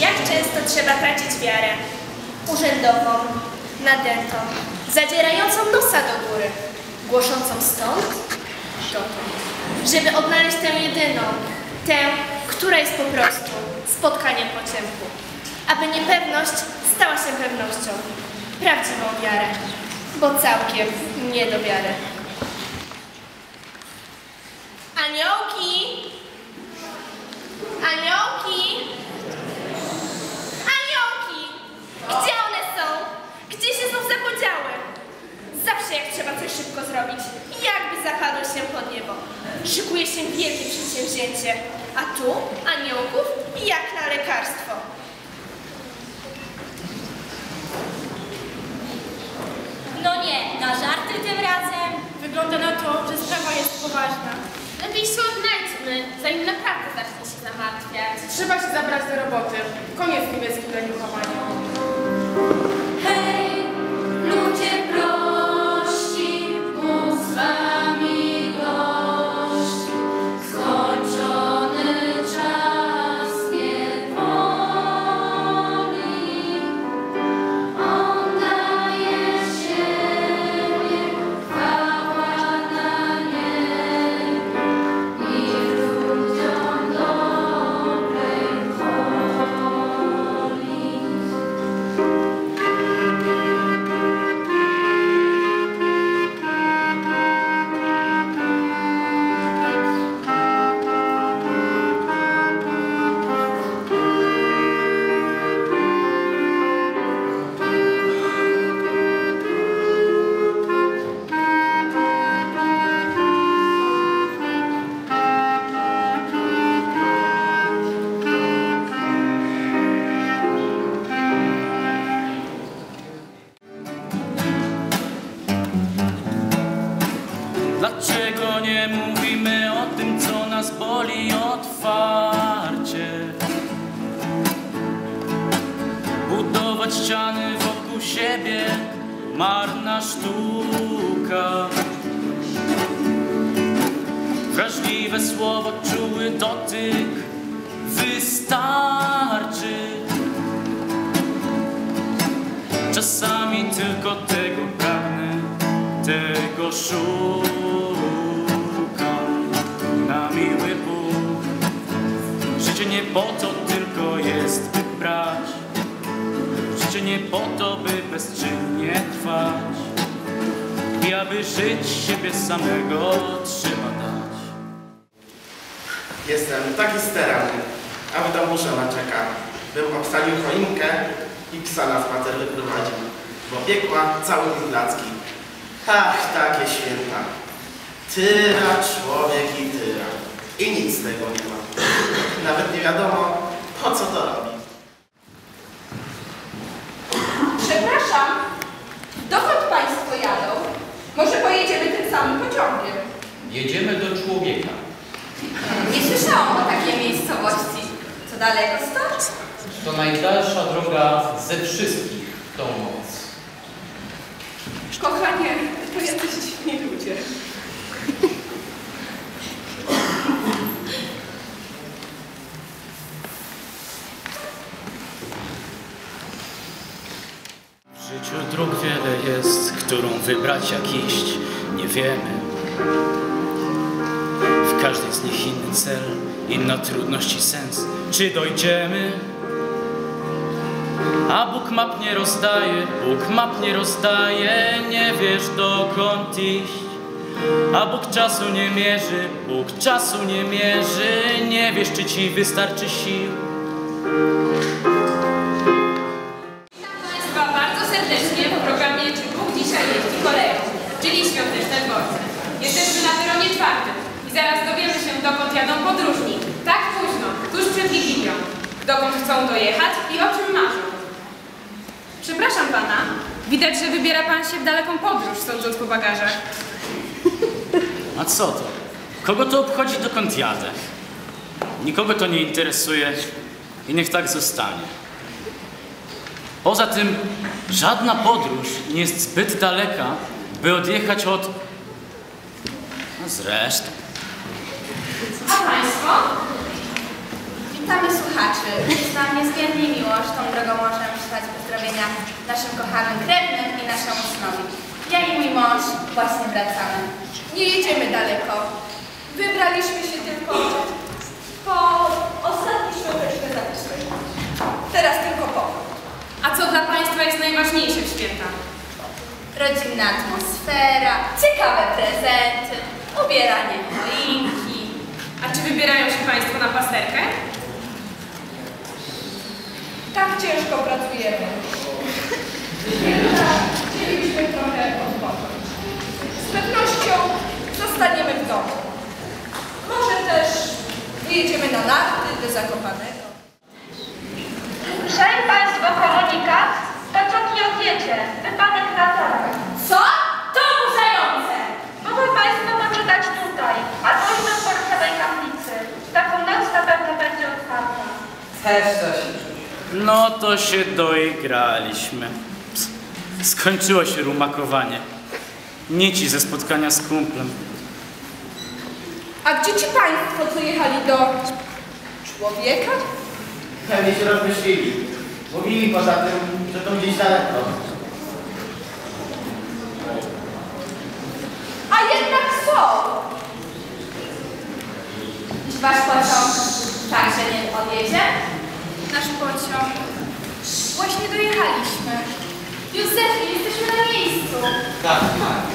Jak często trzeba tracić wiarę? Urzędową, nadętą, zadzierającą nosa do góry, głoszącą stąd, dotąd. Żeby odnaleźć tę jedyną, tę, która jest po prostu spotkaniem po ciemku. Aby niepewność stała się pewnością, prawdziwą wiarę, bo całkiem nie do wiary. Aniołki! Aniołki! Tu aniołków jak na lekarstwo. No nie, na żarty tym razem. Wygląda na to, że sprawa jest poważna. Lepiej się odnajdźmy, zanim naprawdę zacznie się zamartwiać. Trzeba się zabrać do roboty. Koniec niebieskim leniuchowania. Nas boli otwarcie? Budować ściany wokół siebie, marna sztuka. Wrażliwe słowo, czuły dotyk wystarczy. Czasami tylko tego pragnę, tego szukam po to tylko jest, by brać. Życie nie po to, by bezczynnie trwać. I aby żyć siebie samego trzeba dać. Jestem taki sterany, a w domu żona czeka, bym obsadził choinkę i psa na spacer wyprowadził, bo piekła cały Izlacki. Ach, takie święta. Tyra, człowiek i tyra. I nic z tego nie ma. Nawet nie wiadomo, po co to robi. Przepraszam, dokąd Państwo jadą? Może pojedziemy tym samym pociągiem? Jedziemy do człowieka. Nie słyszałam o takiej miejscowości. Co daleko stąd? To najdalsza droga ze wszystkich w tą noc. Kochanie, to jacyś dziwni ludzie. Wybrać jak iść, nie wiemy. W każdej z nich inny cel, inna trudność i sens. Czy dojdziemy? A Bóg map nie rozdaje, Bóg map nie rozdaje, nie wiesz dokąd iść. A Bóg czasu nie mierzy, Bóg czasu nie mierzy, nie wiesz czy ci wystarczy sił. Jadą podróżni. Tak późno, tuż przed Wigilią. Dokąd chcą dojechać i o czym marzą. Przepraszam Pana, widać, że wybiera Pan się w daleką podróż, sądząc po bagażach. A co to? Kogo to obchodzi, dokąd jadę? Nikogo to nie interesuje i niech tak zostanie. Poza tym żadna podróż nie jest zbyt daleka, by odjechać od... No zresztą. A Państwo? Witamy słuchaczy. Jest nam niezmiernie miło, że tą drogą możemy przysłać pozdrowienia naszym kochanym krewnym i naszemu synowi. Ja i mój mąż właśnie wracamy. Nie jedziemy daleko. Wybraliśmy się tylko po ostatnie świąteczne zapisy. Teraz tylko po. A co dla Państwa jest najważniejsze w świętach? Rodzinna atmosfera, ciekawe prezenty, ubieranie choinki. A czy wybierają się Państwo na pasterkę? Tak ciężko pracujemy. No to się doigraliśmy. Skończyło się rumakowanie. Nici ze spotkania z kumplem. A gdzie ci państwo, co jechali do człowieka? Pewnie się rozmyślili. Mówili poza tym, że to gdzieś daleko. Właśnie dojechaliśmy. Józefie, jesteśmy na miejscu. Tak, tak.